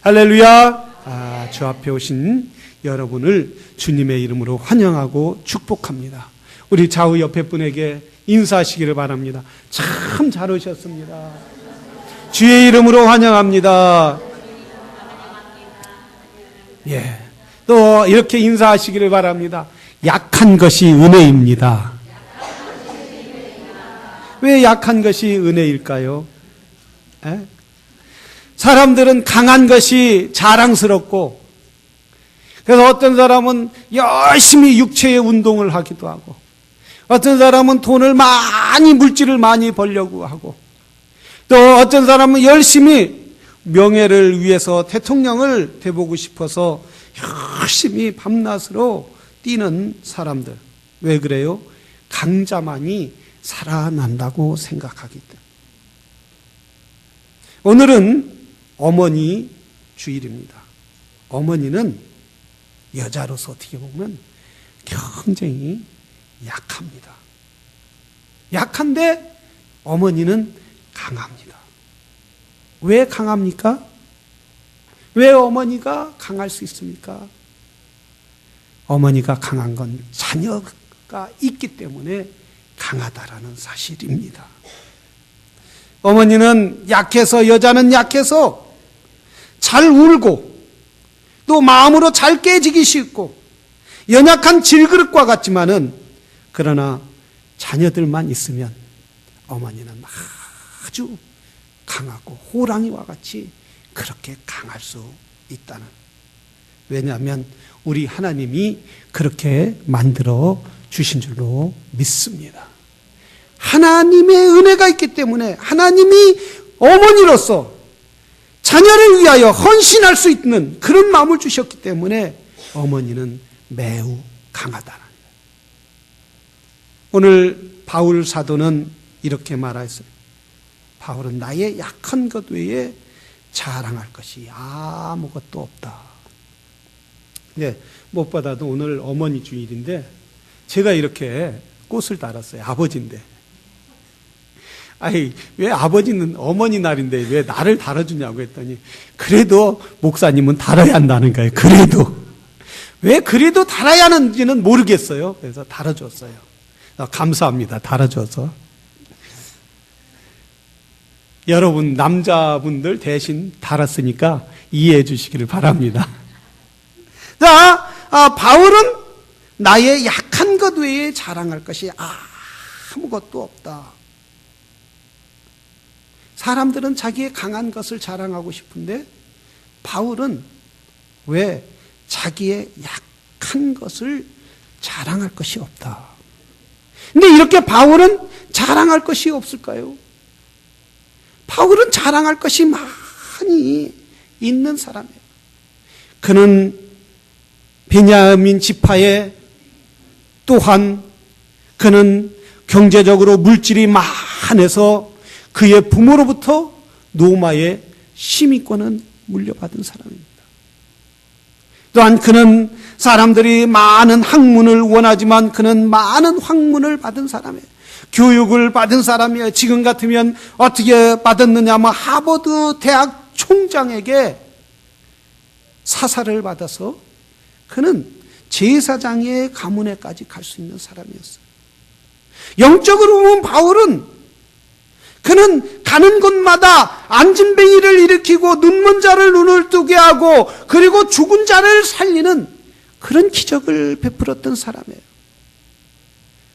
할렐루야. 아, 주 앞에 오신 여러분을 주님의 이름으로 환영하고 축복합니다. 우리 좌우 옆에 분에게 인사하시기를 바랍니다. 참 잘 오셨습니다. 주의 이름으로 환영합니다. 예. 또 이렇게 인사하시기를 바랍니다. 약한 것이 은혜입니다. 왜 약한 것이 은혜일까요? 에? 사람들은 강한 것이 자랑스럽고, 그래서 어떤 사람은 열심히 육체의 운동을 하기도 하고, 어떤 사람은 돈을 많이, 물질을 많이 벌려고 하고, 또 어떤 사람은 열심히 명예를 위해서 대통령을 돼보고 싶어서 열심히 밤낮으로 뛰는 사람들. 왜 그래요? 강자만이 살아난다고 생각하기 때문에. 오늘은 어머니 주일입니다. 어머니는 여자로서 어떻게 보면 굉장히 약합니다. 약한데 어머니는 강합니다. 왜 강합니까? 왜 어머니가 강할 수 있습니까? 어머니가 강한 건 자녀가 있기 때문에 강하다라는 사실입니다. 어머니는 약해서 여자는 약해서 잘 울고 또 마음으로 잘 깨지기 쉽고 연약한 질그릇과 같지만은 그러나 자녀들만 있으면 어머니는 아주 강하고 호랑이와 같이 그렇게 강할 수 있다는 왜냐하면 우리 하나님이 그렇게 만들어 주신 줄로 믿습니다. 하나님의 은혜가 있기 때문에 하나님이 어머니로서 자녀를 위하여 헌신할 수 있는 그런 마음을 주셨기 때문에 어머니는 매우 강하다는 거예요. 오늘 바울 사도는 이렇게 말했어요. 바울은 나의 약한 것 외에 자랑할 것이 아무것도 없다. 네, 못 받아도 오늘 어머니 주일인데 제가 이렇게 꽃을 달았어요. 아버지인데. 아니, 왜 아버지는 어머니 날인데 왜 나를 달아주냐고 했더니, 그래도 목사님은 달아야 한다는 거예요. 그래도. 왜 그래도 달아야 하는지는 모르겠어요. 그래서 달아줬어요. 감사합니다. 달아줘서. 여러분, 남자분들 대신 달았으니까 이해해 주시기를 바랍니다. 자, 아, 바울은 나의 약한 것 외에 자랑할 것이 아무것도 없다. 사람들은 자기의 강한 것을 자랑하고 싶은데 바울은 왜 자기의 약한 것을 자랑할 것이 없다. 근데 이렇게 바울은 자랑할 것이 없을까요? 바울은 자랑할 것이 많이 있는 사람이에요. 그는 베냐민 지파에 또한 그는 경제적으로 물질이 많아서 그의 부모로부터 노마의 시민권은 물려받은 사람입니다. 또한 그는 사람들이 많은 학문을 원하지만 그는 많은 학문을 받은 사람이에요. 교육을 받은 사람이에요. 지금 같으면 어떻게 받았느냐 하면 하버드 대학 총장에게 사사를 받아서 그는 제사장의 가문에까지 갈 수 있는 사람이었어요. 영적으로 보면 바울은 그는 가는 곳마다 안진뱅이를 일으키고 눈먼 자를 눈을 뜨게 하고 그리고 죽은 자를 살리는 그런 기적을 베풀었던 사람이에요.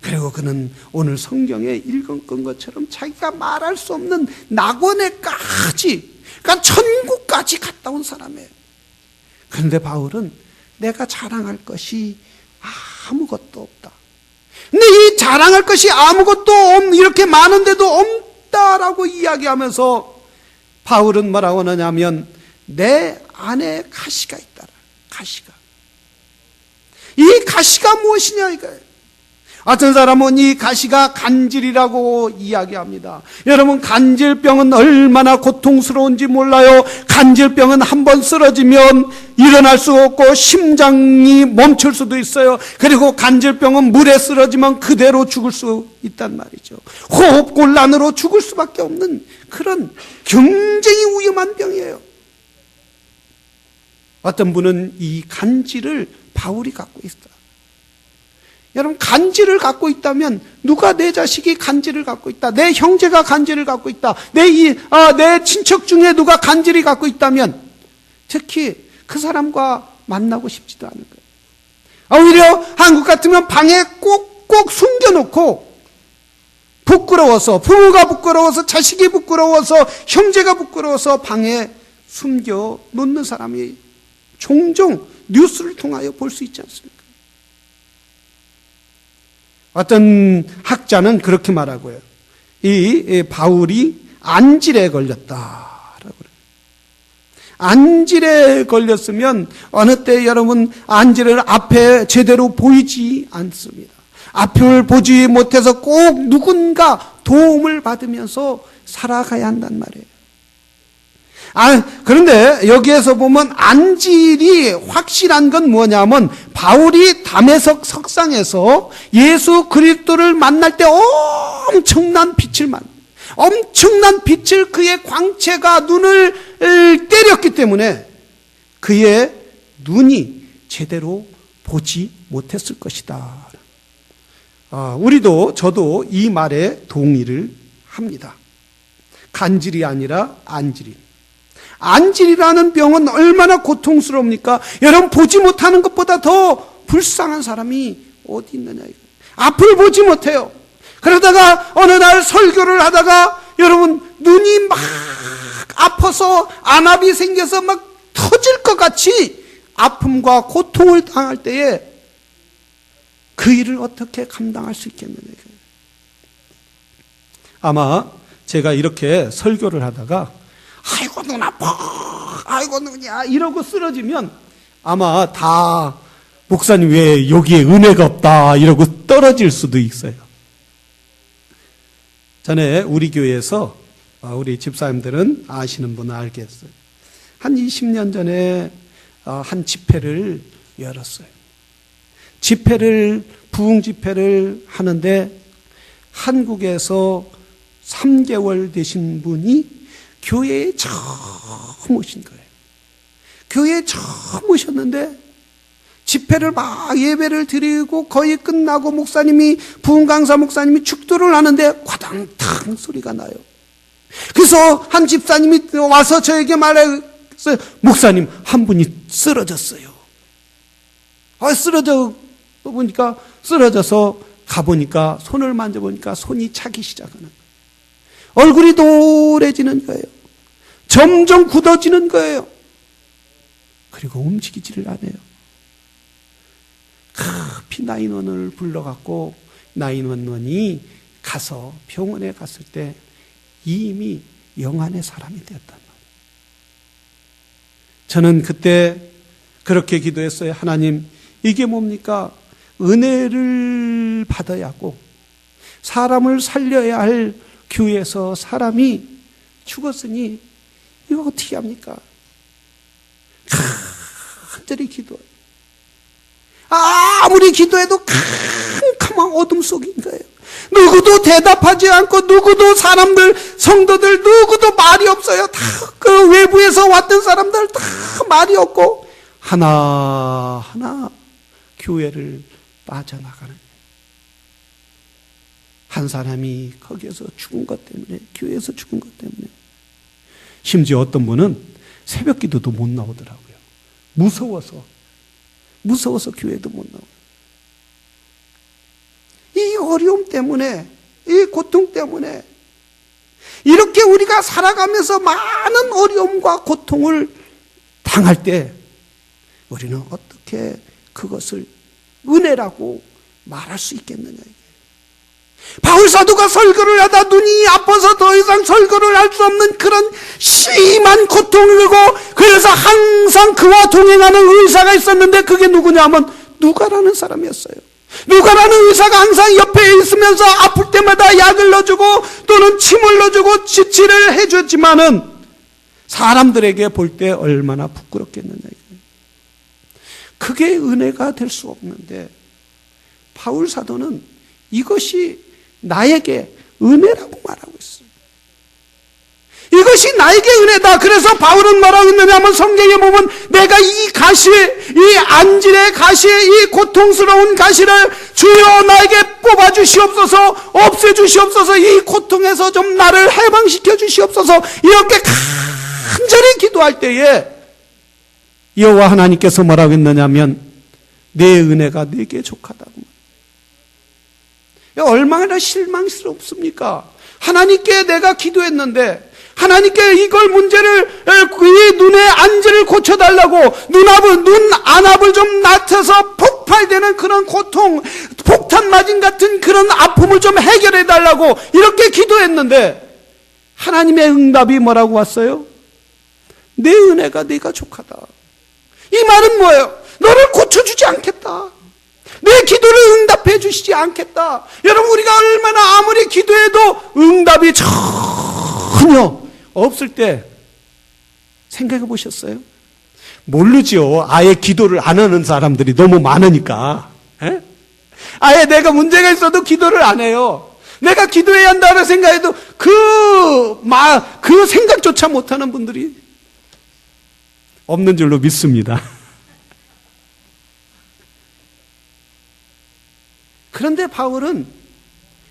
그리고 그는 오늘 성경에 읽은 것처럼 자기가 말할 수 없는 낙원에까지, 그러니까 천국까지 갔다 온 사람이에요. 그런데 바울은 내가 자랑할 것이 아무것도 없다. 근데 이 자랑할 것이 아무것도 없, 이렇게 많은데도 없다라고 이야기하면서 바울은 뭐라고 하느냐면 내 안에 가시가 있다라. 가시가. 이 가시가 무엇이냐 이거예요. 어떤 사람은 이 가시가 간질이라고 이야기합니다. 여러분, 간질병은 얼마나 고통스러운지 몰라요. 간질병은 한 번 쓰러지면 일어날 수 없고 심장이 멈출 수도 있어요. 그리고 간질병은 물에 쓰러지면 그대로 죽을 수 있단 말이죠. 호흡 곤란으로 죽을 수밖에 없는 그런 굉장히 위험한 병이에요. 어떤 분은 이 간지를 바울이 갖고 있다. 여러분 간지를 갖고 있다면 누가 내 자식이 간지를 갖고 있다. 내 형제가 간지를 갖고 있다. 내이내 아, 친척 중에 누가 간지를 갖고 있다면 특히 그 사람과 만나고 싶지도 않은 거예요. 아, 오히려 한국 같으면 방에 꼭꼭 숨겨놓고 부끄러워서 부모가 부끄러워서 자식이 부끄러워서 형제가 부끄러워서 방에 숨겨 놓는 사람이 종종 뉴스를 통하여 볼 수 있지 않습니까? 어떤 학자는 그렇게 말하고요. 이 바울이 안질에 그래요. 안질에 걸렸으면 어느 때 여러분 안질을 앞에 제대로 보이지 않습니다. 앞을 보지 못해서 꼭 누군가 도움을 받으면서 살아가야 한단 말이에요. 아, 그런데 여기에서 보면 안질이 확실한 건 뭐냐면 바울이 담에석 석상에서 예수 그리스도를 만날 때 엄청난 빛을 만 엄청난 빛을 그의 광채가 눈을 때렸기 때문에 그의 눈이 제대로 보지 못했을 것이다. 아, 우리도 저도 이 말에 동의를 합니다. 간질이 아니라 안질이. 안질이라는 병은 얼마나 고통스럽습니까? 여러분 보지 못하는 것보다 더 불쌍한 사람이 어디 있느냐. 앞을 보지 못해요. 그러다가 어느 날 설교를 하다가 여러분 눈이 막 아파서 안압이 생겨서 막 터질 것 같이 아픔과 고통을 당할 때에 그 일을 어떻게 감당할 수 있겠느냐. 아마 제가 이렇게 설교를 하다가 아이고 눈 아파 아이고 눈이야 이러고 쓰러지면 아마 다 목사님 왜 여기에 은혜가 없다 이러고 떨어질 수도 있어요. 전에 우리 교회에서 어, 우리 집사님들은 아시는 분은 알겠어요. 한 20년 전에 어, 한 집회를 열었어요. 집회를 부흥 집회를 하는데 한국에서 3개월 되신 분이 교회에 처음 오신 거예요. 교회에 처음 오셨는데 집회를 막 예배를 드리고 거의 끝나고 목사님이 부흥 강사 목사님이 축도를 하는데 과당탕 소리가 나요. 그래서 한 집사님이 와서 저에게 말했어요. 목사님 한 분이 쓰러졌어요. 아, 쓰러져 보니까 쓰러져서 가보니까 손을 만져보니까 손이 차기 시작하는 거예요. 얼굴이 노래지는 거예요. 점점 굳어지는 거예요. 그리고 움직이지를 않아요. 급히 나인원을 불러갖고 나인원원이 가서 병원에 갔을 때 이미 영안의 사람이 되었단 말이에요. 저는 그때 그렇게 기도했어요. 하나님, 이게 뭡니까? 은혜를 받아야 하고, 사람을 살려야 할 교회에서 사람이 죽었으니 이거 어떻게 합니까? 간절히 기도. 아 무리 기도해도 캄캄한 어둠 속인 거예요. 누구도 대답하지 않고 누구도 사람들 성도들 누구도 말이 없어요. 다 그 외부에서 왔던 사람들 다 말이 없고 하나 하나 교회를 빠져나가는 한 사람이 거기에서 죽은 것 때문에, 교회에서 죽은 것 때문에. 심지어 어떤 분은 새벽 기도도 못 나오더라고요. 무서워서. 무서워서 교회도 못 나오고. 이 어려움 때문에, 이 고통 때문에, 이렇게 우리가 살아가면서 많은 어려움과 고통을 당할 때, 우리는 어떻게 그것을 은혜라고 말할 수 있겠느냐. 바울 사도가 설교를 하다 눈이 아파서 더 이상 설교를 할 수 없는 그런 심한 고통을 들고 그래서 항상 그와 동행하는 의사가 있었는데 그게 누구냐면 누가라는 사람이었어요. 누가라는 의사가 항상 옆에 있으면서 아플 때마다 약을 넣어주고 또는 침을 넣어주고 치치를 해줬지만은 사람들에게 볼 때 얼마나 부끄럽겠느냐. 그게 은혜가 될 수 없는데 바울 사도는 이것이 나에게 은혜라고 말하고 있습니다. 이것이 나에게 은혜다. 그래서 바울은 뭐라고 했느냐면 성경에 보면 내가 이 가시, 이 안질의 가시, 이 고통스러운 가시를 주여 나에게 뽑아 주시옵소서, 없애 주시옵소서, 이 고통에서 좀 나를 해방시켜 주시옵소서, 이렇게 간절히 기도할 때에 여호와 하나님께서 뭐라고 했느냐면 내 은혜가 내게 족하다고. 얼마나 실망스럽습니까? 하나님께 내가 기도했는데 하나님께 이걸 문제를 이 눈의 안지를 고쳐달라고 눈앞을 눈 안압을 좀 낮춰서 폭발되는 그런 고통, 폭탄 맞은 같은 그런 아픔을 좀 해결해 달라고 이렇게 기도했는데 하나님의 응답이 뭐라고 왔어요? 내 은혜가 네가 족하다. 이 말은 뭐예요? 너를 고쳐주지 않겠다. 내 기도를 응답해 주시지 않겠다. 여러분 우리가 얼마나 아무리 기도해도 응답이 전혀 없을 때 생각해 보셨어요? 모르죠. 아예 기도를 안 하는 사람들이 너무 많으니까. 에? 아예 내가 문제가 있어도 기도를 안 해요. 내가 기도해야 한다고 생각해도 그, 마, 그 생각조차 못하는 분들이 없는 줄로 믿습니다. 그런데 바울은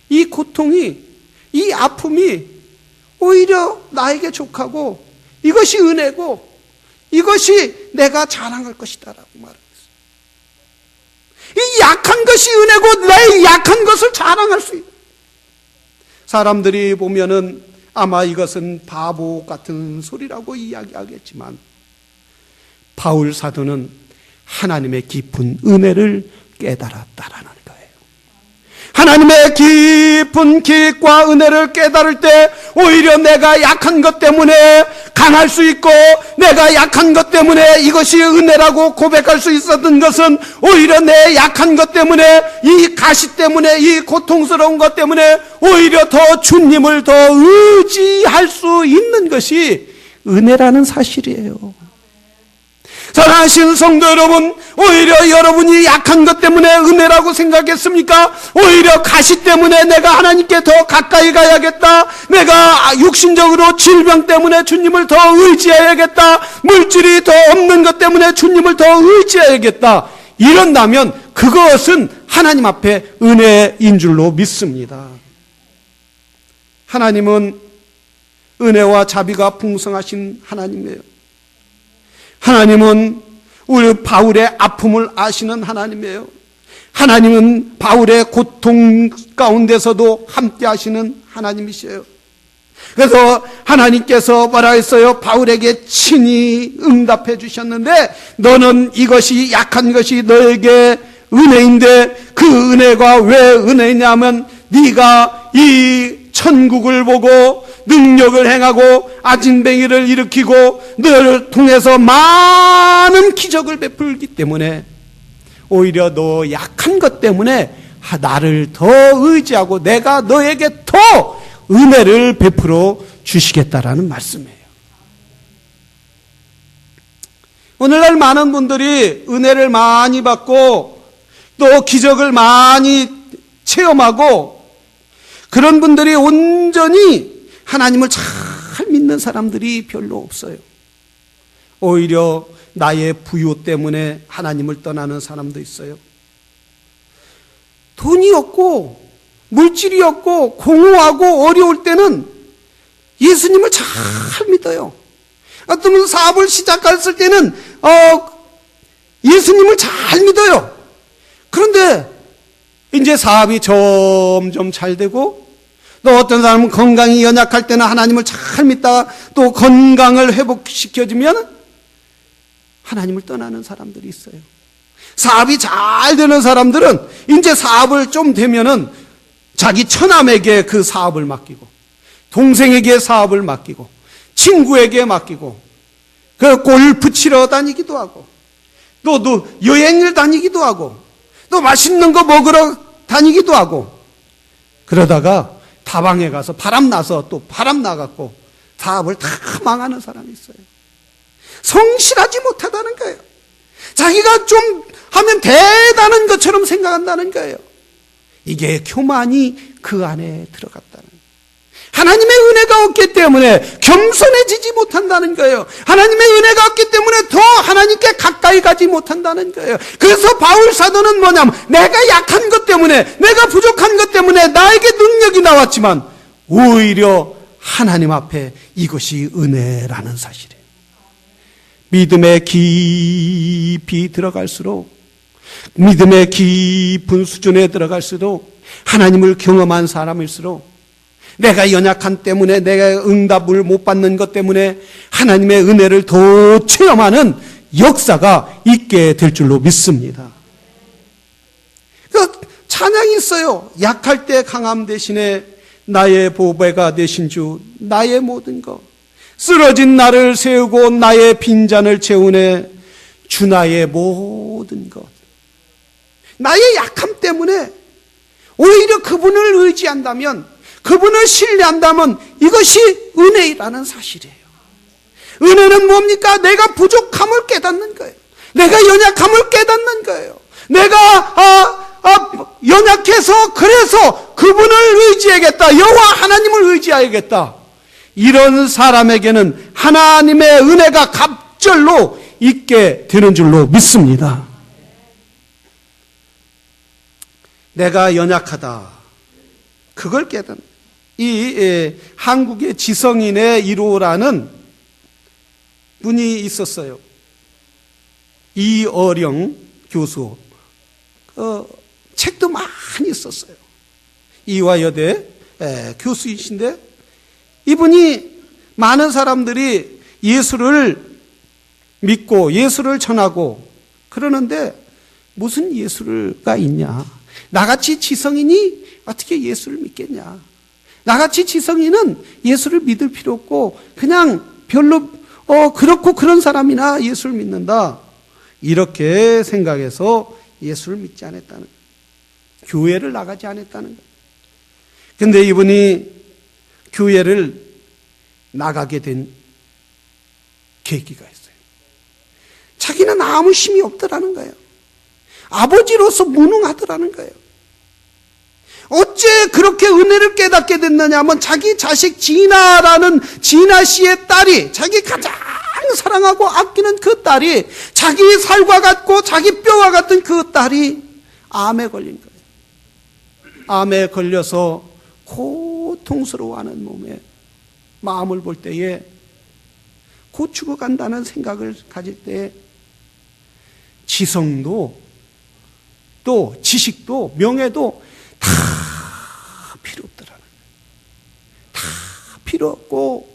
이 고통이, 이 아픔이 오히려 나에게 족하고 이것이 은혜고 이것이 내가 자랑할 것이다라고 말했어요. 이 약한 것이 은혜고 내 약한 것을 자랑할 수 있는. 사람들이 보면은 아마 이것은 바보 같은 소리라고 이야기하겠지만 바울 사도는 하나님의 깊은 은혜를 깨달았다라는. 하나님의 깊은 기과 은혜를 깨달을 때 오히려 내가 약한 것 때문에 강할 수 있고 내가 약한 것 때문에 이것이 은혜라고 고백할 수 있었던 것은 오히려 내 약한 것 때문에 이 가시 때문에 이 고통스러운 것 때문에 오히려 더 주님을 더 의지할 수 있는 것이 은혜라는 사실이에요. 사랑하신 성도 여러분, 오히려 여러분이 약한 것 때문에 은혜라고 생각했습니까? 오히려 가시 때문에 내가 하나님께 더 가까이 가야겠다. 내가 육신적으로 질병 때문에 주님을 더 의지해야겠다. 물질이 더 없는 것 때문에 주님을 더 의지해야겠다. 이런다면 그것은 하나님 앞에 은혜인 줄로 믿습니다. 하나님은 은혜와 자비가 풍성하신 하나님이에요. 하나님은 우리 바울의 아픔을 아시는 하나님이에요. 하나님은 바울의 고통 가운데서도 함께 하시는 하나님이세요. 그래서 하나님께서 뭐라 했어요? 바울에게 친히 응답해 주셨는데 너는 이것이 약한 것이 너에게 은혜인데 그 은혜가 왜 은혜냐면 네가 이 천국을 보고 능력을 행하고 아진뱅이를 일으키고 너를 통해서 많은 기적을 베풀기 때문에 오히려 너 약한 것 때문에 나를 더 의지하고 내가 너에게 더 은혜를 베풀어 주시겠다라는 말씀이에요. 오늘날 많은 분들이 은혜를 많이 받고 또 기적을 많이 체험하고 그런 분들이 온전히 하나님을 잘 믿는 사람들이 별로 없어요. 오히려 나의 부유 때문에 하나님을 떠나는 사람도 있어요. 돈이 없고 물질이 없고 공허하고 어려울 때는 예수님을 잘 믿어요. 어떤 분 사업을 시작했을 때는 어, 예수님을 잘 믿어요. 그런데 이제 사업이 점점 잘 되고 또 어떤 사람은 건강이 연약할 때는 하나님을 잘 믿다가 또 건강을 회복시켜주면 하나님을 떠나는 사람들이 있어요. 사업이 잘 되는 사람들은 이제 사업을 좀 되면은 자기 처남에게 그 사업을 맡기고 동생에게 사업을 맡기고 친구에게 맡기고 그 골프 치러 다니기도 하고 또, 또 여행을 다니기도 하고 또 맛있는 거 먹으러 다니기도 하고 그러다가 다방에 가서 바람 나서 또 바람 나갔고 사업을 다 망하는 사람이 있어요. 성실하지 못하다는 거예요. 자기가 좀 하면 대단한 것처럼 생각한다는 거예요. 이게 교만이 그 안에 들어갔다는 하나님의 은혜가 없기 때문에 겸손해지지 못한다는 거예요. 하나님의 은혜가 없기 때문에 더 하나님께 가까이 가지 못한다는 거예요. 그래서 바울 사도는 뭐냐면 내가 약한 것 때문에 내가 부족한 것 때문에 나에게 능력이 나왔지만 오히려 하나님 앞에 이것이 은혜라는 사실이에요. 믿음에 깊이 들어갈수록 믿음의 깊은 수준에 들어갈수록 하나님을 경험한 사람일수록 내가 연약한 때문에 내가 응답을 못 받는 것 때문에 하나님의 은혜를 더 체험하는 역사가 있게 될 줄로 믿습니다. 그 찬양이 있어요. 약할 때 강함 대신에 나의 보배가 되신 주, 나의 모든 것. 쓰러진 나를 세우고 나의 빈잔을 채우네 주 나의 모든 것. 나의 약함 때문에 오히려 그분을 의지한다면 그분을 신뢰한다면 이것이 은혜라는 사실이에요. 은혜는 뭡니까? 내가 부족함을 깨닫는 거예요. 내가 연약함을 깨닫는 거예요. 내가 아, 아, 연약해서 그래서 그분을 의지하겠다. 여호와 하나님을 의지하겠다. 이런 사람에게는 하나님의 은혜가 갑절로 있게 되는 줄로 믿습니다. 내가 연약하다. 그걸 깨닫는. 이 예, 한국의 지성인의 1호라는 분이 있었어요. 이어령 교수. 어, 책도 많이 썼어요. 이화여대 예, 교수이신데 이분이 많은 사람들이 예수를 믿고 예수를 전하고 그러는데 무슨 예수가 있냐? 나같이 지성인이 어떻게 예수를 믿겠냐? 나같이 지성인은 예수를 믿을 필요 없고 그냥 별로 어 그렇고 그런 사람이나 예수를 믿는다. 이렇게 생각해서 예수를 믿지 않았다는. 교회를 나가지 않았다는 거예요. 근데 이분이 교회를 나가게 된 계기가 있어요. 자기는 아무 힘이 없더라는 거예요. 아버지로서 무능하더라는 거예요. 어째 그렇게 은혜를 깨닫게 됐느냐 하면 자기 자식 진아라는 진아 씨의 딸이 자기 가장 사랑하고 아끼는 그 딸이 자기 살과 같고 자기 뼈와 같은 그 딸이 암에 걸린 거예요. 암에 걸려서 고통스러워하는 몸에 마음을 볼 때에 곧 죽어간다는 생각을 가질 때 지성도 또 지식도 명예도 다 필요 없더라는 다 필요 없고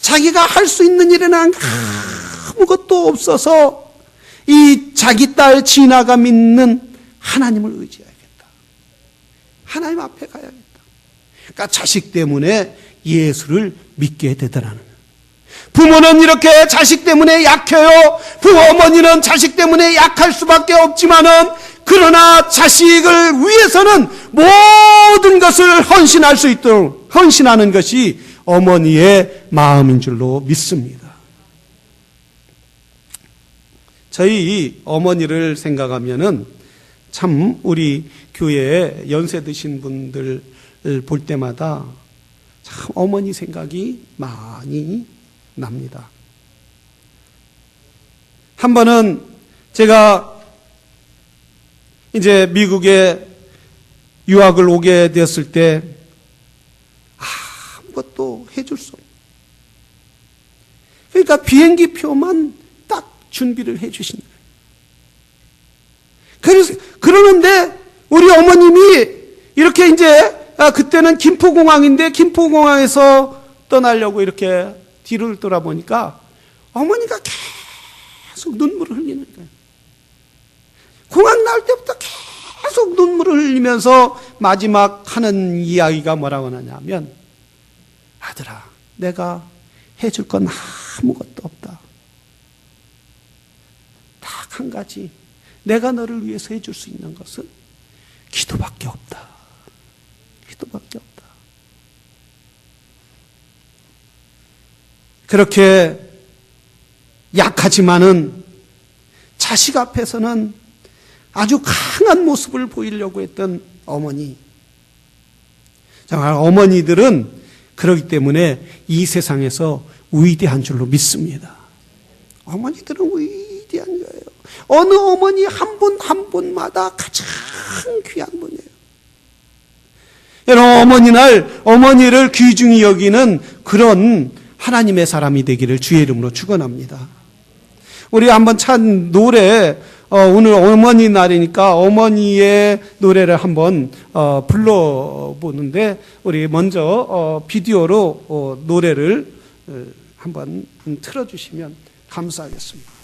자기가 할 수 있는 일은 아무것도 없어서 이 자기 딸 진아가 믿는 하나님을 의지해야겠다. 하나님 앞에 가야겠다. 그러니까 자식 때문에 예수를 믿게 되더라는 부모는 이렇게 자식 때문에 약해요. 부어머니는 자식 때문에 약할 수밖에 없지만은 그러나 자식을 위해서는 모든 것을 헌신할 수 있도록 헌신하는 것이 어머니의 마음인 줄로 믿습니다. 저희 어머니를 생각하면은 참 우리 교회에 연세 드신 분들 볼 때마다 참 어머니 생각이 많이 납니다. 한 번은 제가 이제 미국에 유학을 오게 되었을 때 아무것도 해줄 수 없는. 그러니까 비행기 표만 딱 준비를 해 주신 거예요. 그래서 그러는데 우리 어머님이 이렇게 이제 아, 그때는 김포공항인데 김포공항에서 떠나려고 이렇게 뒤를 돌아보니까 어머니가 계속 눈물을 흘리는 거예요. 공항 나올 때부터 계속 눈물을 흘리면서 마지막 하는 이야기가 뭐라고 하냐면 아들아 내가 해줄 건 아무것도 없다. 딱 한 가지 내가 너를 위해서 해줄 수 있는 것은 기도밖에 없다. 기도밖에 없다. 그렇게 약하지만은 자식 앞에서는 아주 강한 모습을 보이려고 했던 어머니. 정말 어머니들은 그러기 때문에 이 세상에서 위대한 줄로 믿습니다. 어머니들은 위대한 거예요. 어느 어머니 한분한 분마다 가장 귀한 분이에요. 여러분 어머니 날 어머니를 귀중히 여기는 그런 하나님의 사람이 되기를 주의 이름으로 축원합니다. 우리 한번 찬 노래 어, 오늘 어머니 날이니까 어머니의 노래를 한번 어, 불러보는데 우리 먼저 어, 비디오로 어, 노래를 어, 한번 틀어주시면 감사하겠습니다.